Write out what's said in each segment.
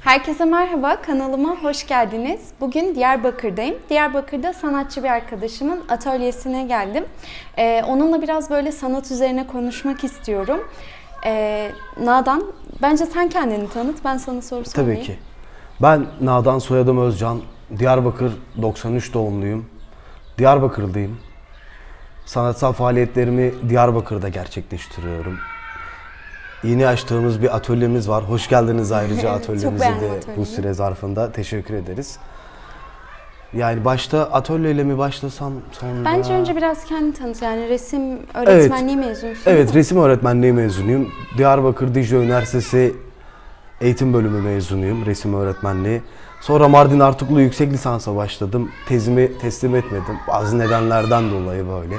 Herkese merhaba, kanalıma hoş geldiniz. Bugün Diyarbakır'dayım. Diyarbakır'da sanatçı bir arkadaşımın atölyesine geldim. Ee, onunla biraz böyle sanat üzerine konuşmak istiyorum. Ee, Nadan, bence sen kendini tanıt, ben sana soru sorayım. Tabii ki. Ben Nadan soyadım Özcan. Diyarbakır 93 doğumluyum. Diyarbakırlıyım. Sanatsal faaliyetlerimi Diyarbakır'da gerçekleştiriyorum. Yeni açtığımız bir atölyemiz var. Hoş geldiniz ayrıca atölyemize beğendim de bu süre zarfında. Teşekkür ederiz. Yani başta atölyeyle mi başlasam sonra... Bence önce biraz kendini tanıt. Yani resim öğretmenliği mezunusun. Evet, resim öğretmenliği mezunuyum. Diyarbakır Dicle Üniversitesi eğitim bölümü mezunuyum, resim öğretmenliği. Sonra Mardin Artuklu yüksek lisansa başladım. Tezimi teslim etmedim. Bazı nedenlerden dolayı böyle.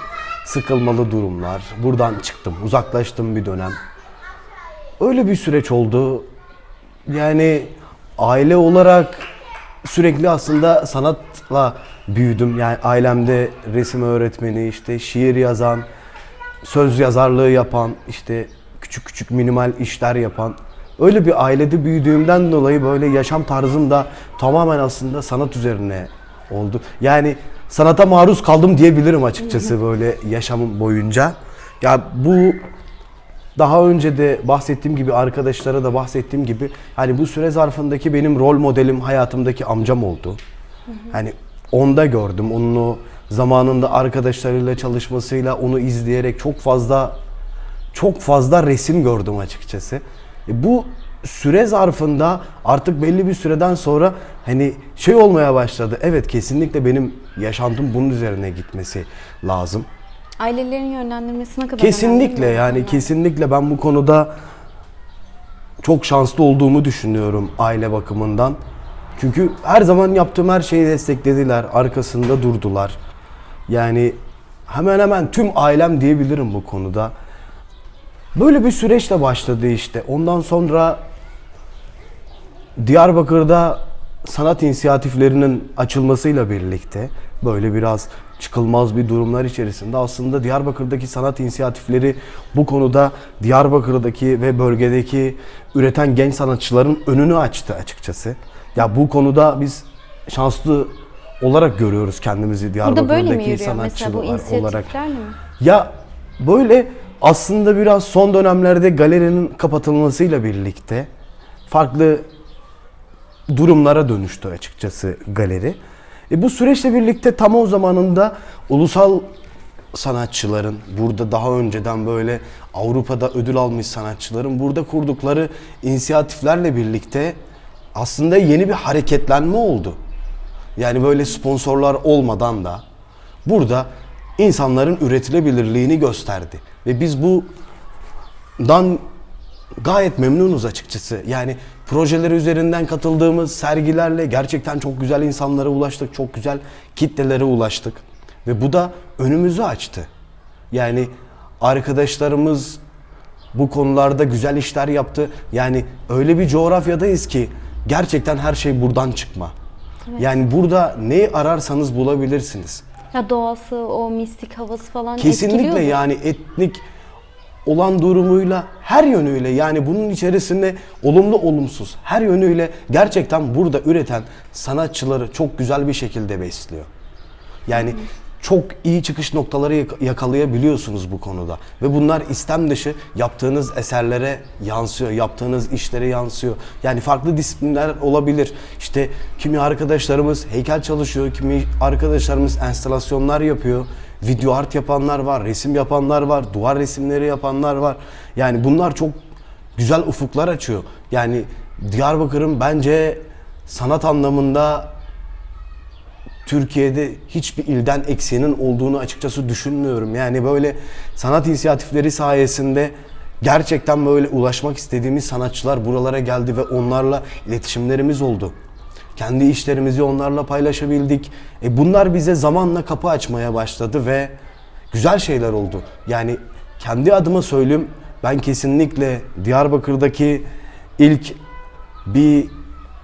Sıkılmalı durumlar. Buradan çıktım, uzaklaştım bir dönem. Öyle bir süreç oldu. Yani aile olarak sürekli aslında sanatla büyüdüm. Yani ailemde resim öğretmeni, işte şiir yazan, söz yazarlığı yapan, işte küçük küçük minimal işler yapan öyle bir ailede büyüdüğümden dolayı böyle yaşam tarzım da tamamen aslında sanat üzerine oldu. Yani sanata maruz kaldım diyebilirim açıkçası böyle yaşamım boyunca. Ya bu daha önce de bahsettiğim gibi arkadaşlara da bahsettiğim gibi hani bu süre zarfındaki benim rol modelim hayatımdaki amcam oldu. Hani onda gördüm onun o zamanında arkadaşlarıyla çalışmasıyla onu izleyerek çok fazla çok fazla resim gördüm açıkçası. E bu süre zarfında artık belli bir süreden sonra hani şey olmaya başladı. Evet kesinlikle benim yaşantım bunun üzerine gitmesi lazım. Ailelerin yönlendirmesine kadar Kesinlikle önemli yani kesinlikle ben bu konuda çok şanslı olduğumu düşünüyorum aile bakımından. Çünkü her zaman yaptığım her şeyi desteklediler, arkasında durdular. Yani hemen hemen tüm ailem diyebilirim bu konuda. Böyle bir süreçle başladı işte. Ondan sonra Diyarbakır'da sanat inisiyatiflerinin açılmasıyla birlikte böyle biraz çıkılmaz bir durumlar içerisinde aslında Diyarbakır'daki sanat inisiyatifleri bu konuda Diyarbakır'daki ve bölgedeki üreten genç sanatçıların önünü açtı açıkçası. Ya bu konuda biz şanslı olarak görüyoruz kendimizi Diyarbakır'daki sanatçılar olarak. mi? Ya böyle aslında biraz son dönemlerde galerinin kapatılmasıyla birlikte farklı durumlara dönüştü açıkçası galeri. E bu süreçle birlikte tam o zamanında ulusal sanatçıların burada daha önceden böyle Avrupa'da ödül almış sanatçıların burada kurdukları inisiyatiflerle birlikte aslında yeni bir hareketlenme oldu. Yani böyle sponsorlar olmadan da burada insanların üretilebilirliğini gösterdi. Ve biz bundan gayet memnunuz açıkçası. Yani projeleri üzerinden katıldığımız sergilerle gerçekten çok güzel insanlara ulaştık, çok güzel kitlelere ulaştık. Ve bu da önümüzü açtı. Yani arkadaşlarımız bu konularda güzel işler yaptı. Yani öyle bir coğrafyadayız ki gerçekten her şey buradan çıkma. Yani burada neyi ararsanız bulabilirsiniz. Ya doğası, o mistik havası falan Kesinlikle etkiliyordur. yani etnik olan durumuyla her yönüyle yani bunun içerisinde olumlu olumsuz her yönüyle gerçekten burada üreten sanatçıları çok güzel bir şekilde besliyor. Yani çok iyi çıkış noktaları yak- yakalayabiliyorsunuz bu konuda ve bunlar istem dışı yaptığınız eserlere yansıyor, yaptığınız işlere yansıyor. Yani farklı disiplinler olabilir. İşte kimi arkadaşlarımız heykel çalışıyor, kimi arkadaşlarımız enstalasyonlar yapıyor. Video art yapanlar var, resim yapanlar var, duvar resimleri yapanlar var. Yani bunlar çok güzel ufuklar açıyor. Yani Diyarbakır'ın bence sanat anlamında Türkiye'de hiçbir ilden eksiğinin olduğunu açıkçası düşünmüyorum. Yani böyle sanat inisiyatifleri sayesinde gerçekten böyle ulaşmak istediğimiz sanatçılar buralara geldi ve onlarla iletişimlerimiz oldu. Kendi işlerimizi onlarla paylaşabildik. E bunlar bize zamanla kapı açmaya başladı ve güzel şeyler oldu. Yani kendi adıma söyleyeyim ben kesinlikle Diyarbakır'daki ilk bir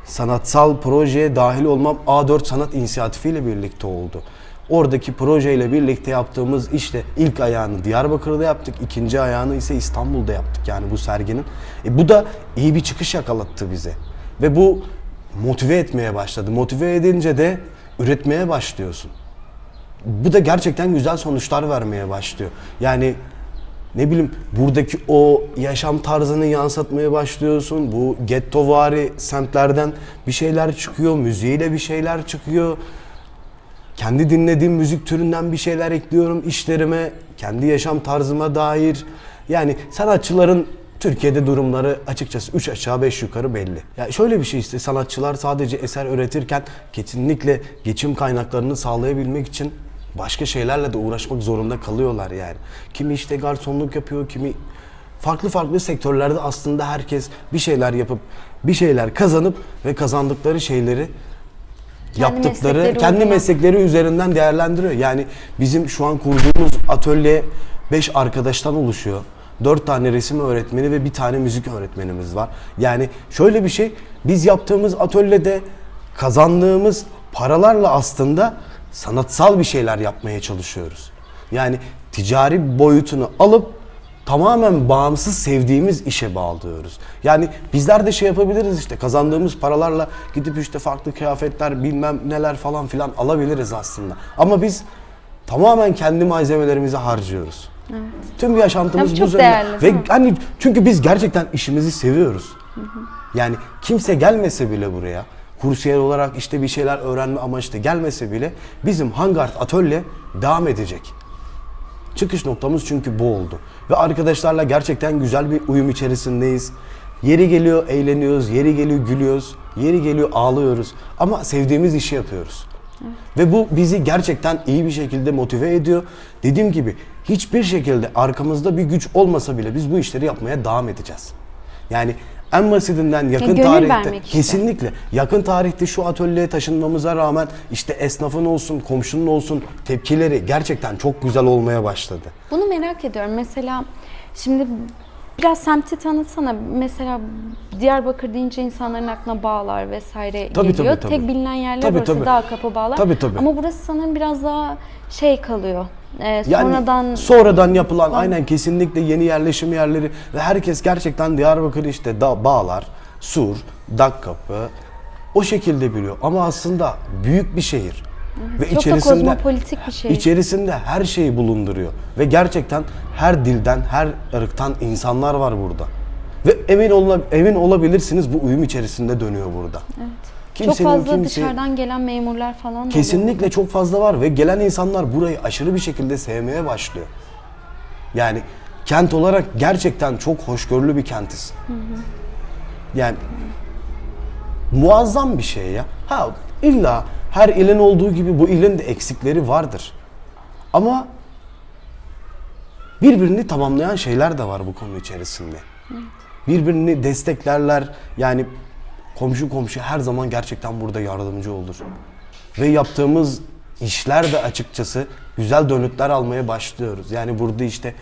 sanatsal projeye dahil olmam A4 Sanat İnisiyatifi ile birlikte oldu. Oradaki projeyle birlikte yaptığımız işte ilk ayağını Diyarbakır'da yaptık, ikinci ayağını ise İstanbul'da yaptık yani bu serginin. E bu da iyi bir çıkış yakalattı bize. Ve bu motive etmeye başladı. Motive edince de üretmeye başlıyorsun. Bu da gerçekten güzel sonuçlar vermeye başlıyor. Yani ne bileyim buradaki o yaşam tarzını yansıtmaya başlıyorsun. Bu gettovari semtlerden bir şeyler çıkıyor, müziğiyle bir şeyler çıkıyor. Kendi dinlediğim müzik türünden bir şeyler ekliyorum işlerime, kendi yaşam tarzıma dair. Yani sanatçıların Türkiye'de durumları açıkçası 3 aşağı 5 yukarı belli. Ya şöyle bir şey işte sanatçılar sadece eser üretirken kesinlikle geçim kaynaklarını sağlayabilmek için başka şeylerle de uğraşmak zorunda kalıyorlar yani. Kimi işte garsonluk yapıyor, kimi farklı farklı sektörlerde aslında herkes bir şeyler yapıp bir şeyler kazanıp ve kazandıkları şeyleri yaptıkları meslekleri kendi uygulamak. meslekleri üzerinden değerlendiriyor. Yani bizim şu an kurduğumuz atölye 5 arkadaştan oluşuyor. 4 tane resim öğretmeni ve bir tane müzik öğretmenimiz var. Yani şöyle bir şey, biz yaptığımız atölyede kazandığımız paralarla aslında sanatsal bir şeyler yapmaya çalışıyoruz. Yani ticari boyutunu alıp tamamen bağımsız sevdiğimiz işe bağlıyoruz. Yani bizler de şey yapabiliriz işte kazandığımız paralarla gidip işte farklı kıyafetler bilmem neler falan filan alabiliriz aslında. Ama biz tamamen kendi malzemelerimizi harcıyoruz. Tüm yaşantımız Ya bu üzerine. değerli, Ve hani çünkü biz gerçekten işimizi seviyoruz. Yani kimse gelmese bile buraya kursiyer olarak işte bir şeyler öğrenme amaçlı gelmese bile bizim Hangart Atölye devam edecek. Çıkış noktamız çünkü bu oldu. Ve arkadaşlarla gerçekten güzel bir uyum içerisindeyiz. Yeri geliyor eğleniyoruz, yeri geliyor gülüyoruz, yeri geliyor ağlıyoruz. Ama sevdiğimiz işi yapıyoruz. Ve bu bizi gerçekten iyi bir şekilde motive ediyor. Dediğim gibi hiçbir şekilde arkamızda bir güç olmasa bile biz bu işleri yapmaya devam edeceğiz. Yani en basitinden yakın gönül tarihte vermek işte. kesinlikle yakın tarihte şu atölyeye taşınmamıza rağmen işte esnafın olsun, komşunun olsun tepkileri gerçekten çok güzel olmaya başladı. Bunu merak ediyorum. Mesela şimdi biraz semti tanıtsana. Mesela Diyarbakır deyince insanların aklına bağlar vesaire Tabii, geliyor. tabii, tabii. Tek bilinen yerler Tabii, orası tabii. dağ kapı bağlar. Tabii, tabii. Ama burası sanırım biraz daha şey kalıyor. Ee, Yani sonradan sonradan yapılan aynen kesinlikle yeni yerleşim yerleri ve herkes gerçekten Diyarbakır işte da, Bağlar, Sur, Dakkapı o şekilde biliyor. Ama aslında büyük bir şehir. Ve Çok da kozmopolitik bir şehir. İçerisinde her şeyi bulunduruyor. Ve gerçekten her dilden, her ırktan insanlar var burada. Ve emin ola, emin olabilirsiniz bu uyum içerisinde dönüyor burada. çok fazla dışarıdan gelen memurlar falan da oluyor. Kesinlikle çok fazla var ve gelen insanlar burayı aşırı bir şekilde sevmeye başlıyor. Yani kent olarak gerçekten çok hoşgörülü bir kentiz. Yani muazzam bir şey ya. Ha illa her ilin olduğu gibi bu ilin de eksikleri vardır. Ama birbirini tamamlayan şeyler de var bu konu içerisinde. Birbirini desteklerler. Yani komşu komşu her zaman gerçekten burada yardımcı olur. Ve yaptığımız işler de açıkçası güzel dönütler almaya başlıyoruz. Yani burada işte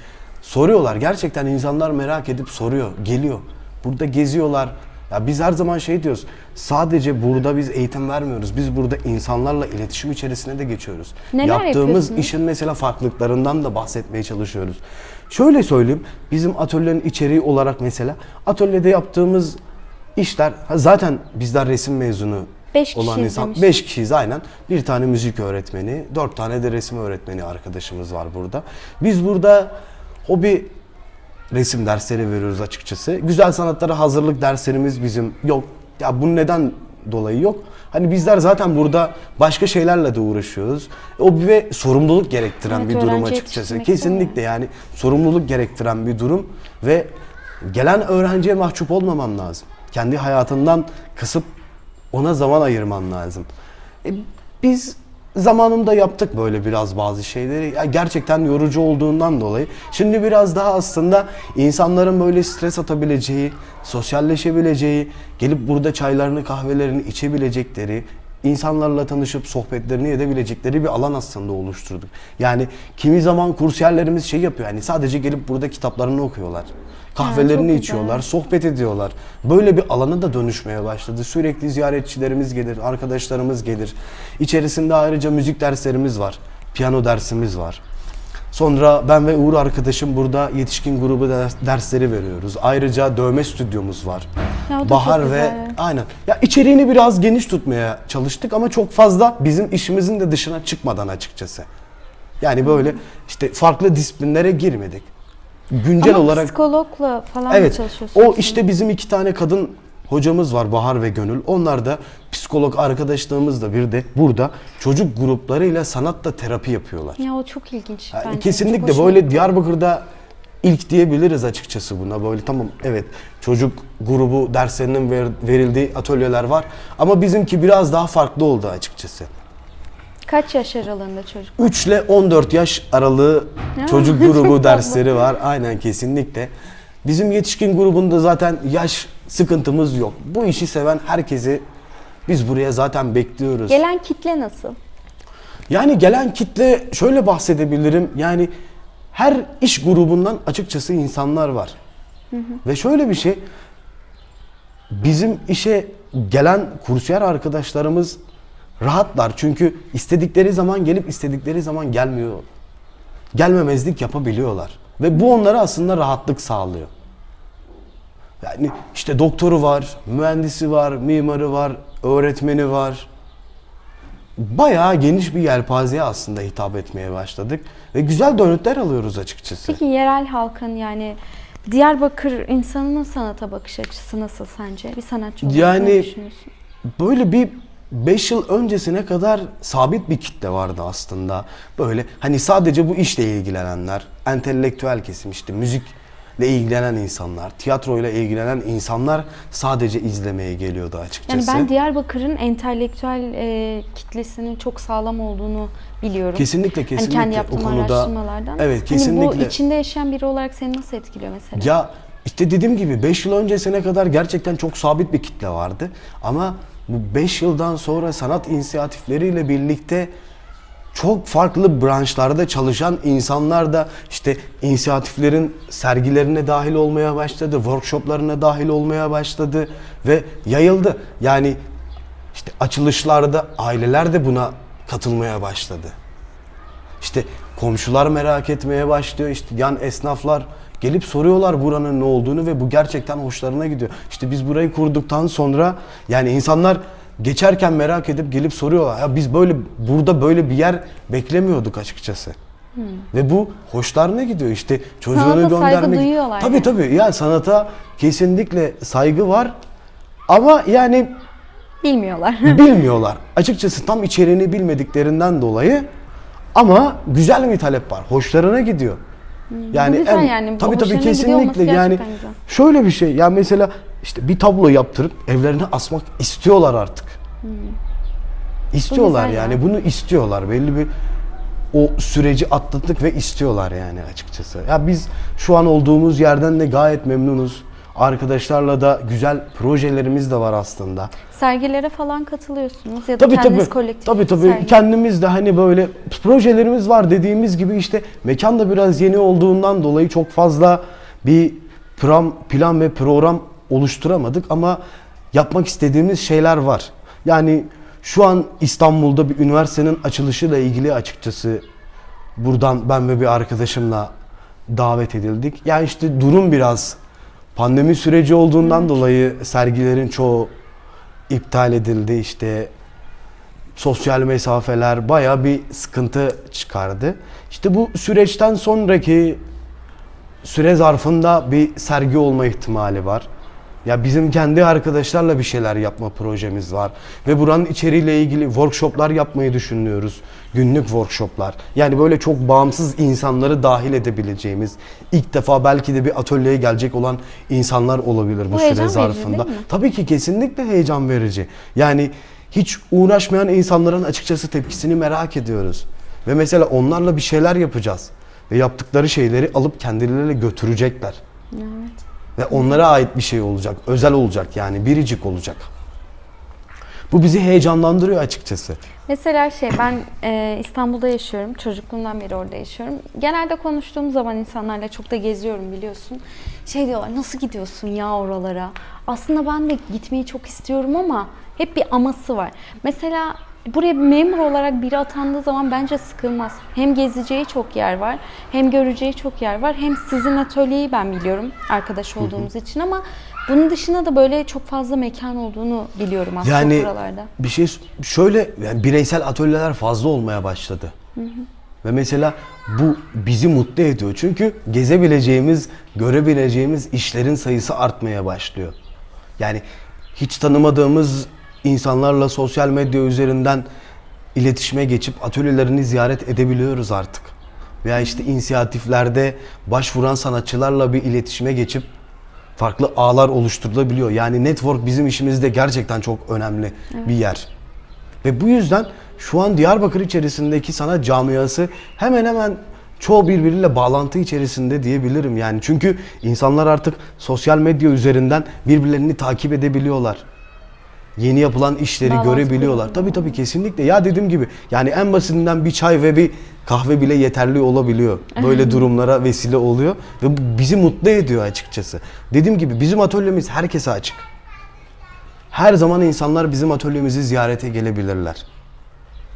soruyorlar. Gerçekten insanlar merak edip soruyor, geliyor. Burada geziyorlar. Ya biz her zaman şey diyoruz. Sadece burada biz eğitim vermiyoruz. Biz burada insanlarla iletişim içerisine de geçiyoruz. Neler Yaptığımız işin mesela farklılıklarından da bahsetmeye çalışıyoruz. Şöyle söyleyeyim. Bizim atölyenin içeriği olarak mesela atölyede yaptığımız işler zaten bizler resim mezunu Beş olan kişiyiz insan demiştin. 5 kişiyiz aynen. Bir tane müzik öğretmeni, dört tane de resim öğretmeni arkadaşımız var burada. Biz burada hobi resim dersleri veriyoruz açıkçası. Güzel sanatlara hazırlık derslerimiz bizim yok. Ya bu neden dolayı yok? Hani bizler zaten burada başka şeylerle de uğraşıyoruz. O bir ve sorumluluk gerektiren Evet, bir durum açıkçası. Kesinlikle yani sorumluluk gerektiren bir durum ve gelen öğrenciye mahcup olmaman lazım. Kendi hayatından kısıp ona zaman ayırman lazım. E, biz zamanında yaptık böyle biraz bazı şeyleri. Ya gerçekten yorucu olduğundan dolayı. Şimdi biraz daha aslında insanların böyle stres atabileceği, sosyalleşebileceği, gelip burada çaylarını, kahvelerini içebilecekleri, insanlarla tanışıp sohbetlerini edebilecekleri bir alan aslında oluşturduk. Yani kimi zaman kursiyerlerimiz şey yapıyor. Yani sadece gelip burada kitaplarını okuyorlar. Kahvelerini güzel. içiyorlar, sohbet ediyorlar. Böyle bir alana da dönüşmeye başladı. Sürekli ziyaretçilerimiz gelir, arkadaşlarımız gelir. İçerisinde ayrıca müzik derslerimiz var. Piyano dersimiz var. Sonra ben ve Uğur arkadaşım burada yetişkin grubu ders- dersleri veriyoruz. Ayrıca dövme stüdyomuz var. Ya o da çok bahar ve güzel. aynen. Ya içeriğini biraz geniş tutmaya çalıştık ama çok fazla bizim işimizin de dışına çıkmadan açıkçası. Yani böyle işte farklı disiplinlere girmedik. Güncel Ama olarak psikologla falan mı Evet. çalışıyorsunuz? O işte bizim iki tane kadın hocamız var Bahar ve Gönül. Onlar da psikolog arkadaşlarımız da bir de burada çocuk gruplarıyla sanatla terapi yapıyorlar. Ya o çok ilginç Yani bence. Çok kesinlikle hoşuma böyle. Diyarbakır'da ilk diyebiliriz açıkçası buna. Böyle tamam evet çocuk grubu derslerinin ver- verildiği atölyeler var ama bizimki biraz daha farklı oldu açıkçası. Kaç yaş aralığında çocuk? 3 ile 14 yaş aralığı çocuk çok grubu dersleri var. Aynen kesinlikle. Bizim yetişkin grubunda zaten yaş sıkıntımız yok. Bu işi seven herkesi biz buraya zaten bekliyoruz. Gelen kitle nasıl? Yani gelen kitle şöyle bahsedebilirim. Yani her iş grubundan açıkçası insanlar var. Ve şöyle bir şey bizim işe gelen kursiyer arkadaşlarımız rahatlar. Çünkü istedikleri zaman gelip istedikleri zaman gelmiyor. Gelmemezlik yapabiliyorlar. Ve bu onlara aslında rahatlık sağlıyor. Yani işte doktoru var, mühendisi var, mimarı var, öğretmeni var bayağı geniş bir yelpazeye aslında hitap etmeye başladık ve güzel dönütler alıyoruz açıkçası. Peki yerel halkın yani Diyarbakır insanının sanata bakış açısı nasıl sence? Bir sanatçı olarak Yani- ne düşünüyorsun? Böyle bir 5 yıl öncesine kadar sabit bir kitle vardı aslında. Böyle hani sadece bu işle ilgilenenler, entelektüel kesim işte müzikle ilgilenen insanlar, tiyatroyla ilgilenen insanlar sadece izlemeye geliyordu açıkçası. Yani ben Diyarbakır'ın entelektüel e, kitlesinin çok sağlam olduğunu biliyorum. Kesinlikle Hani kesinlikle kendi o yaptığım konuda araştırmalardan. evet Hani kesinlikle bu içinde yaşayan biri olarak seni nasıl etkiliyor mesela? Ya işte dediğim gibi 5 yıl öncesine kadar gerçekten çok sabit bir kitle vardı. Ama bu 5 yıldan sonra sanat inisiyatifleriyle birlikte çok farklı branşlarda çalışan insanlar da işte inisiyatiflerin sergilerine dahil olmaya başladı, workshoplarına dahil olmaya başladı ve yayıldı. Yani işte açılışlarda aileler de buna katılmaya başladı. İşte komşular merak etmeye başlıyor. İşte yan esnaflar gelip soruyorlar buranın ne olduğunu ve bu gerçekten hoşlarına gidiyor. İşte biz burayı kurduktan sonra yani insanlar geçerken merak edip gelip soruyorlar. Ya biz böyle burada böyle bir yer beklemiyorduk açıkçası. Ve bu hoşlarına gidiyor işte çocuğunu Sanata saygı göndermek. duyuyorlar Tabii yani. tabii. Ya sanata kesinlikle saygı var. Ama yani Bilmiyorlar. bilmiyorlar. Açıkçası tam içeriğini bilmediklerinden dolayı ama güzel bir talep var. Hoşlarına gidiyor. Yani Hmm. güzel yani. Tabii tabii kesinlikle yani güzel. şöyle bir şey. Ya mesela işte bir tablo yaptırıp evlerine asmak istiyorlar artık. İstiyorlar Hmm. ya. yani bunu istiyorlar. Belli bir o süreci atlattık ve istiyorlar yani açıkçası. Ya biz şu an olduğumuz yerden de gayet memnunuz. Arkadaşlarla da güzel projelerimiz de var aslında. Sergilere falan katılıyorsunuz ya da Tabii kendiniz tabii. kolektif Tabii tabii. sergi- Kendimiz de hani böyle projelerimiz var dediğimiz gibi işte mekan da biraz yeni olduğundan dolayı çok fazla bir plan, plan ve program oluşturamadık ama yapmak istediğimiz şeyler var. Yani şu an İstanbul'da bir üniversitenin açılışıyla ilgili açıkçası buradan ben ve bir arkadaşımla davet edildik. Yani işte durum biraz pandemi süreci olduğundan dolayı sergilerin çoğu iptal edildi. İşte sosyal mesafeler baya bir sıkıntı çıkardı. İşte bu süreçten sonraki süre zarfında bir sergi olma ihtimali var. Ya bizim kendi arkadaşlarla bir şeyler yapma projemiz var ve buranın içeriğiyle ilgili workshoplar yapmayı düşünüyoruz. Günlük workshoplar. Yani böyle çok bağımsız insanları dahil edebileceğimiz, ilk defa belki de bir atölyeye gelecek olan insanlar olabilir bu, Bu süre verici zarfında. mi? Tabii ki kesinlikle heyecan verici. Yani hiç uğraşmayan insanların açıkçası tepkisini merak ediyoruz. Ve mesela onlarla bir şeyler yapacağız. Ve yaptıkları şeyleri alıp kendileriyle götürecekler. Evet. Ve onlara ait bir şey olacak. Özel olacak yani biricik olacak. Bu bizi heyecanlandırıyor açıkçası. Mesela şey ben e, İstanbul'da yaşıyorum. Çocukluğumdan beri orada yaşıyorum. Genelde konuştuğum zaman insanlarla çok da geziyorum biliyorsun. Şey diyorlar nasıl gidiyorsun ya oralara? Aslında ben de gitmeyi çok istiyorum ama hep bir aması var. Mesela buraya memur olarak biri atandığı zaman bence sıkılmaz. Hem gezeceği çok yer var, hem göreceği çok yer var. Hem sizin atölyeyi ben biliyorum arkadaş olduğumuz için ama Bunun dışında da böyle çok fazla mekan olduğunu biliyorum aslında Yani buralarda. bir şey şöyle yani bireysel atölyeler fazla olmaya başladı. Ve mesela bu bizi mutlu ediyor. Çünkü gezebileceğimiz, görebileceğimiz işlerin sayısı artmaya başlıyor. Yani hiç tanımadığımız insanlarla sosyal medya üzerinden iletişime geçip atölyelerini ziyaret edebiliyoruz artık. Veya işte inisiyatiflerde başvuran sanatçılarla bir iletişime geçip farklı ağlar oluşturulabiliyor. Yani network bizim işimizde gerçekten çok önemli bir yer. Ve bu yüzden şu an Diyarbakır içerisindeki sanat camiası hemen hemen çoğu birbiriyle bağlantı içerisinde diyebilirim yani. Çünkü insanlar artık sosyal medya üzerinden birbirlerini takip edebiliyorlar. Yeni yapılan işleri Bağlantı görebiliyorlar. Tabii tabii kesinlikle. Ya dediğim gibi yani en basitinden bir çay ve bir kahve bile yeterli olabiliyor. Böyle durumlara vesile oluyor ve bu bizi mutlu ediyor açıkçası. Dediğim gibi bizim atölyemiz herkese açık. Her zaman insanlar bizim atölyemizi ziyarete gelebilirler.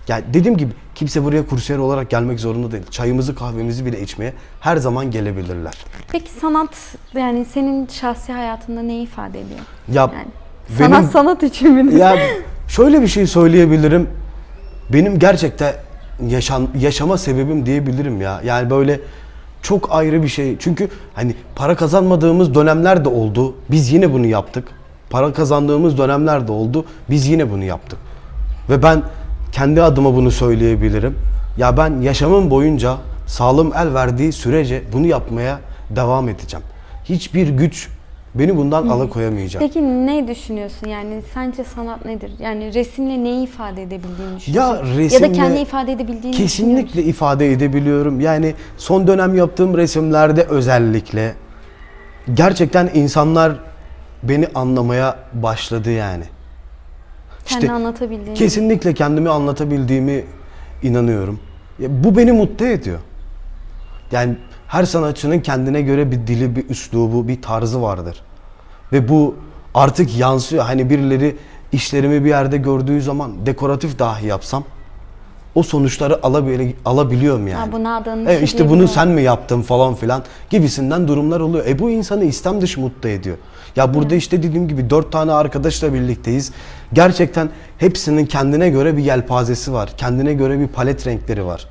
Yani dediğim gibi kimse buraya kursiyer olarak gelmek zorunda değil. Çayımızı kahvemizi bile içmeye her zaman gelebilirler. Peki sanat yani senin şahsi hayatında ne ifade ediyor? Ya Yani benim sanat sanat için mi? ya şöyle bir şey söyleyebilirim. Benim gerçekten yaşam yaşama sebebim diyebilirim ya. Yani böyle çok ayrı bir şey. Çünkü hani para kazanmadığımız dönemler de oldu. Biz yine bunu yaptık. Para kazandığımız dönemler de oldu. Biz yine bunu yaptık. Ve ben kendi adıma bunu söyleyebilirim. Ya ben yaşamım boyunca sağlığım el verdiği sürece bunu yapmaya devam edeceğim. Hiçbir güç beni bundan alakoyamayacak. Peki ne düşünüyorsun yani sence sanat nedir? Yani resimle neyi ifade edebildiğini düşünüyorsun? Ya ya da resimle kendi ifade edebildiğini Kesinlikle ifade edebiliyorum. Yani son dönem yaptığım resimlerde özellikle gerçekten insanlar beni anlamaya başladı yani. Kendi İşte anlatabildiğini. Kesinlikle kendimi anlatabildiğimi inanıyorum. Ya bu beni mutlu ediyor. Yani her sanatçının kendine göre bir dili, bir üslubu, bir tarzı vardır. Ve bu artık yansıyor. Hani birileri işlerimi bir yerde gördüğü zaman dekoratif dahi yapsam o sonuçları alabili- alabiliyorum yani. Ha, bu Nada'nın Evet işi işte bunu sen mi yaptın falan filan gibisinden durumlar oluyor. E bu insanı istem dışı mutlu ediyor. Ya burada işte dediğim gibi dört tane arkadaşla birlikteyiz. Gerçekten hepsinin kendine göre bir yelpazesi var. Kendine göre bir palet renkleri var.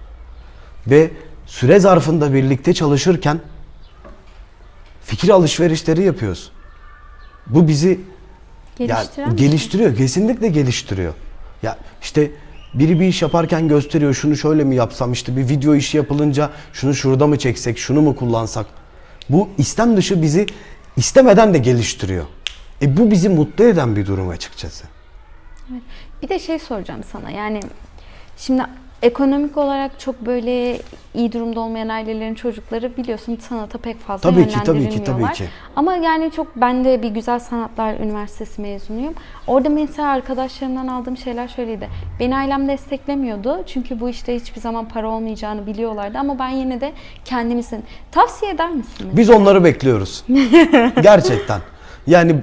Ve süre zarfında birlikte çalışırken fikir alışverişleri yapıyoruz. Bu bizi Geliştiren ya, şey. geliştiriyor. Kesinlikle geliştiriyor. Ya işte biri bir iş yaparken gösteriyor. Şunu şöyle mi yapsam? işte bir video işi yapılınca şunu şurada mı çeksek? Şunu mu kullansak? Bu istem dışı bizi istemeden de geliştiriyor. E bu bizi mutlu eden bir durum açıkçası. Bir de şey soracağım sana yani şimdi ekonomik olarak çok böyle iyi durumda olmayan ailelerin çocukları biliyorsun sanata pek fazla Tabii ki, tabii ki, yönlendirilmiyorlar. tabii ki. Ama yani çok ben de bir Güzel Sanatlar Üniversitesi mezunuyum. Orada mesela arkadaşlarımdan aldığım şeyler şöyleydi. Beni ailem desteklemiyordu. Çünkü bu işte hiçbir zaman para olmayacağını biliyorlardı ama ben yine de kendimizin tavsiye eder misin? Biz onları bekliyoruz. Gerçekten. Yani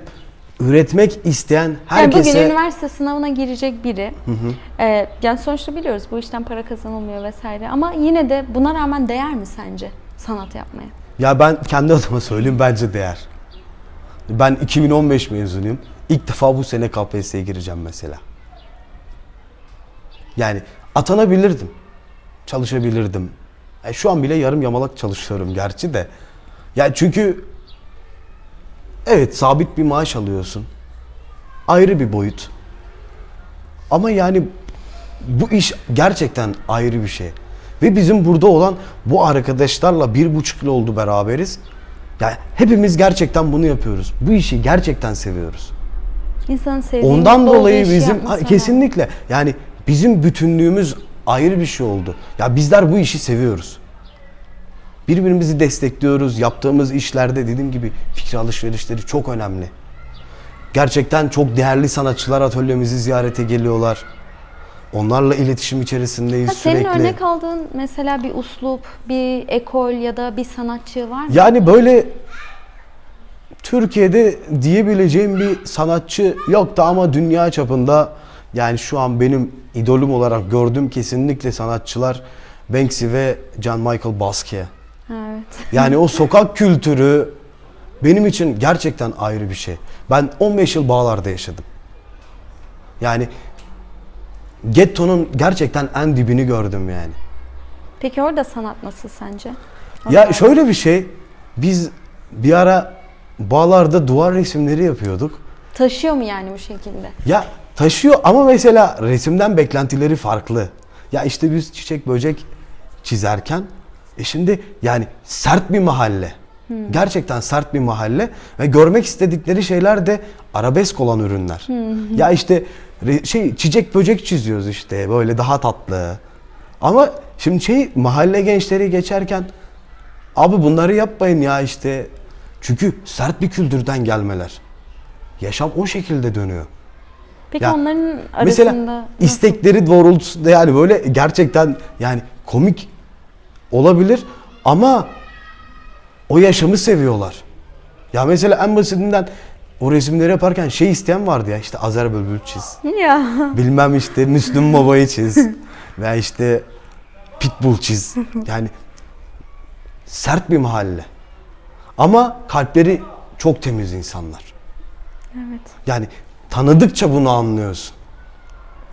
üretmek isteyen Yani herkese bugün üniversite sınavına girecek biri, e, yani sonuçta biliyoruz bu işten para kazanılmıyor vesaire ama yine de buna rağmen değer mi sence sanat yapmaya? Ya ben kendi adıma söyleyeyim bence değer. Ben 2015 mezunuyum. İlk defa bu sene KPSS'ye gireceğim mesela. Yani atanabilirdim. Çalışabilirdim. E, şu an bile yarım yamalak çalışıyorum gerçi de. Ya çünkü evet sabit bir maaş alıyorsun. Ayrı bir boyut. Ama yani bu iş gerçekten ayrı bir şey. Ve bizim burada olan bu arkadaşlarla bir buçuk yıl oldu beraberiz. Yani hepimiz gerçekten bunu yapıyoruz. Bu işi gerçekten seviyoruz. İnsanın sevdiği, Ondan dolayı bizim Ha, kesinlikle yani bizim bütünlüğümüz ayrı bir şey oldu. Ya bizler bu işi seviyoruz. Birbirimizi destekliyoruz. Yaptığımız işlerde dediğim gibi fikir alışverişleri çok önemli. Gerçekten çok değerli sanatçılar atölyemizi ziyarete geliyorlar. Onlarla iletişim içerisindeyiz Ha, senin sürekli. örnek aldığın mesela bir uslup, bir ekol ya da bir sanatçı var mı? Yani böyle Türkiye'de diyebileceğim bir sanatçı yoktu ama dünya çapında yani şu an benim idolüm olarak gördüğüm kesinlikle sanatçılar Banksy ve John Michael Basquiat. Evet. Yani o sokak kültürü benim için gerçekten ayrı bir şey. Ben 15 yıl bağlarda yaşadım. Yani gettonun gerçekten en dibini gördüm yani. Peki orada sanat nasıl sence? Ya Orada- şöyle bir şey, biz bir ara bağlarda duvar resimleri yapıyorduk. Taşıyor mu yani bu şekilde? Ya taşıyor ama mesela resimden beklentileri farklı. Ya işte biz çiçek böcek çizerken e şimdi yani sert bir mahalle. Gerçekten sert bir mahalle ve görmek istedikleri şeyler de arabesk olan ürünler. Ya işte şey çiçek böcek çiziyoruz işte böyle daha tatlı. Ama şimdi şey mahalle gençleri geçerken abi bunları yapmayın ya işte. Çünkü sert bir kültürden gelmeler. Yaşam o şekilde dönüyor. Peki Ya, onların arasında Mesela nasıl? istekleri doğrultusunda yani böyle gerçekten yani komik olabilir ama o yaşamı seviyorlar. Ya mesela en basitinden o resimleri yaparken şey isteyen vardı ya işte Azer Bülbül çiz. Ya Bilmem işte Müslüm Baba'yı çiz. Veya işte Pitbull çiz. Yani sert bir mahalle. Ama kalpleri çok temiz insanlar. evet. Yani tanıdıkça bunu anlıyorsun.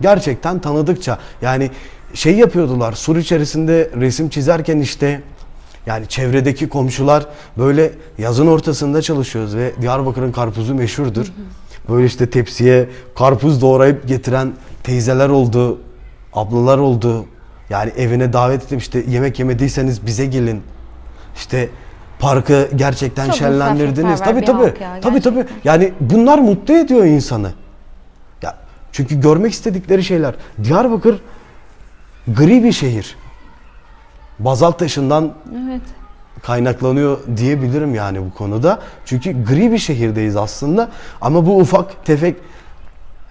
Gerçekten tanıdıkça. Yani şey yapıyordular sur içerisinde resim çizerken işte yani çevredeki komşular böyle yazın ortasında çalışıyoruz ve Diyarbakır'ın karpuzu meşhurdur. Böyle işte tepsiye karpuz doğrayıp getiren teyzeler oldu, ablalar oldu. Yani evine davet ettim işte yemek yemediyseniz bize gelin. İşte parkı gerçekten Çok şenlendirdiniz. Tabii tabii. ya, tabii tabii. gerçekten. Yani bunlar mutlu ediyor insanı. Ya çünkü görmek istedikleri şeyler. Diyarbakır gri bir şehir. Bazalt taşından Evet. kaynaklanıyor diyebilirim yani bu konuda. Çünkü gri bir şehirdeyiz aslında ama bu ufak tefek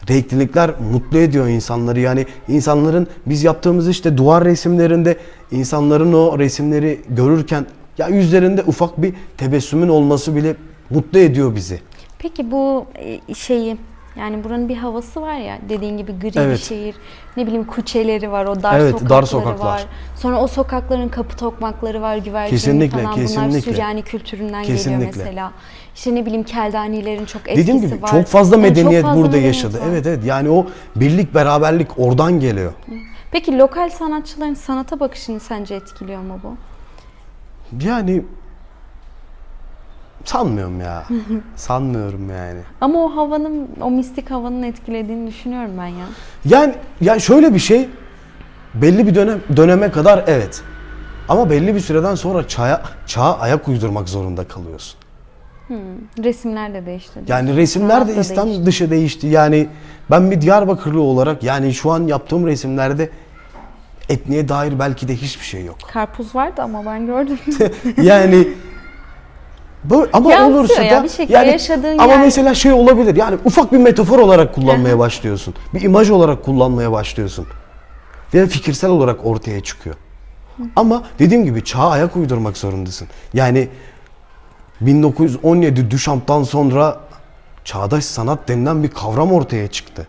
renklilikler mutlu ediyor insanları. Yani insanların biz yaptığımız işte duvar resimlerinde insanların o resimleri görürken ya yüzlerinde ufak bir tebessümün olması bile mutlu ediyor bizi. Peki bu e, şeyi yani buranın bir havası var ya dediğin gibi gri bir Evet. şehir. Ne bileyim kuçeleri var, o dar Evet, sokakları dar sokaklar. var. Sonra o sokakların kapı tokmakları var, güvercini Kesinlikle, falan. Bunlar kesinlikle. Süryani kültüründen Kesinlikle. geliyor mesela. İşte ne bileyim keldanilerin çok etkisi Dediğim gibi var. çok fazla Yani çok medeniyet fazla burada medeniyet yaşadı. var. Evet evet yani o birlik beraberlik oradan geliyor. Peki lokal sanatçıların sanata bakışını sence etkiliyor mu bu? Yani sanmıyorum ya. Sanmıyorum yani. Ama o havanın, o mistik havanın etkilediğini düşünüyorum ben ya. Yani ya şöyle bir şey belli bir dönem döneme kadar evet. Ama belli bir süreden sonra çağa, çağa ayak uydurmak zorunda kalıyorsun. Resimler de değişti. Yani resimler de İslam değişti. dışı değişti. Yani ben bir Diyarbakırlı olarak yani şu an yaptığım resimlerde etniğe dair belki de hiçbir şey yok. Karpuz vardı ama ben gördüm. yani bu ama Yansıyor olursa ya da bir şekilde yaşadığın ama yer- mesela şey olabilir. Yani ufak bir metafor olarak kullanmaya başlıyorsun. Bir imaj olarak kullanmaya başlıyorsun. Ve fikirsel olarak ortaya çıkıyor. Ama dediğim gibi çağa ayak uydurmak zorundasın. Yani 1917 Duchamp'tan sonra çağdaş sanat denilen bir kavram ortaya çıktı.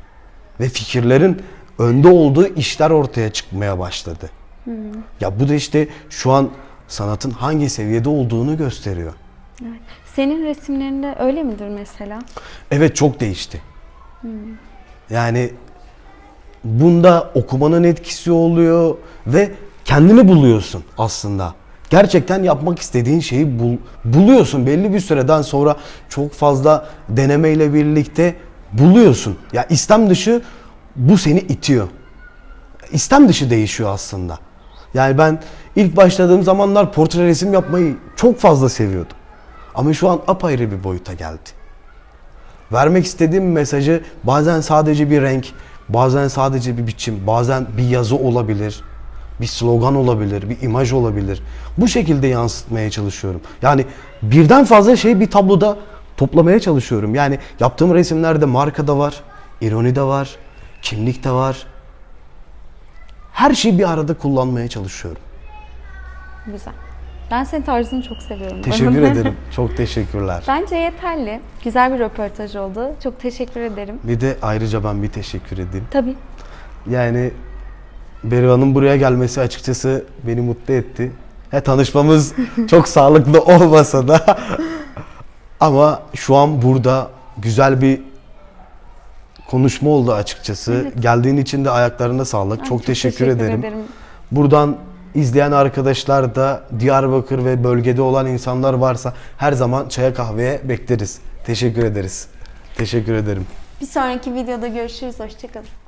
Ve fikirlerin önde olduğu işler ortaya çıkmaya başladı. Ya bu da işte şu an sanatın hangi seviyede olduğunu gösteriyor. Evet. Senin resimlerinde öyle midir mesela? Evet çok değişti. Yani bunda okumanın etkisi oluyor ve kendini buluyorsun aslında. Gerçekten yapmak istediğin şeyi bul- buluyorsun. Belli bir süreden sonra çok fazla denemeyle birlikte buluyorsun. Ya İslam dışı bu seni itiyor. İstem dışı değişiyor aslında. Yani ben ilk başladığım zamanlar portre resim yapmayı çok fazla seviyordum. Ama şu an apayrı bir boyuta geldi. Vermek istediğim mesajı bazen sadece bir renk, bazen sadece bir biçim, bazen bir yazı olabilir, bir slogan olabilir, bir imaj olabilir. Bu şekilde yansıtmaya çalışıyorum. Yani birden fazla şey bir tabloda toplamaya çalışıyorum. Yani yaptığım resimlerde marka da var, ironi de var, kimlik de var. Her şeyi bir arada kullanmaya çalışıyorum. Güzel. Ben senin tarzını çok seviyorum. Teşekkür ederim. Çok teşekkürler. Bence yeterli. Güzel bir röportaj oldu. Çok teşekkür ederim. Bir de ayrıca ben bir teşekkür edeyim. Tabii. Yani Berivan'ın buraya gelmesi açıkçası beni mutlu etti. He, tanışmamız çok sağlıklı olmasa da Ama şu an burada güzel bir konuşma oldu açıkçası. Evet. Geldiğin için de ayaklarına sağlık. Ay, çok, teşekkür, ederim. ederim. Buradan izleyen arkadaşlar da Diyarbakır ve bölgede olan insanlar varsa her zaman çaya kahveye bekleriz. Teşekkür ederiz. Teşekkür ederim. Bir sonraki videoda görüşürüz. Hoşçakalın.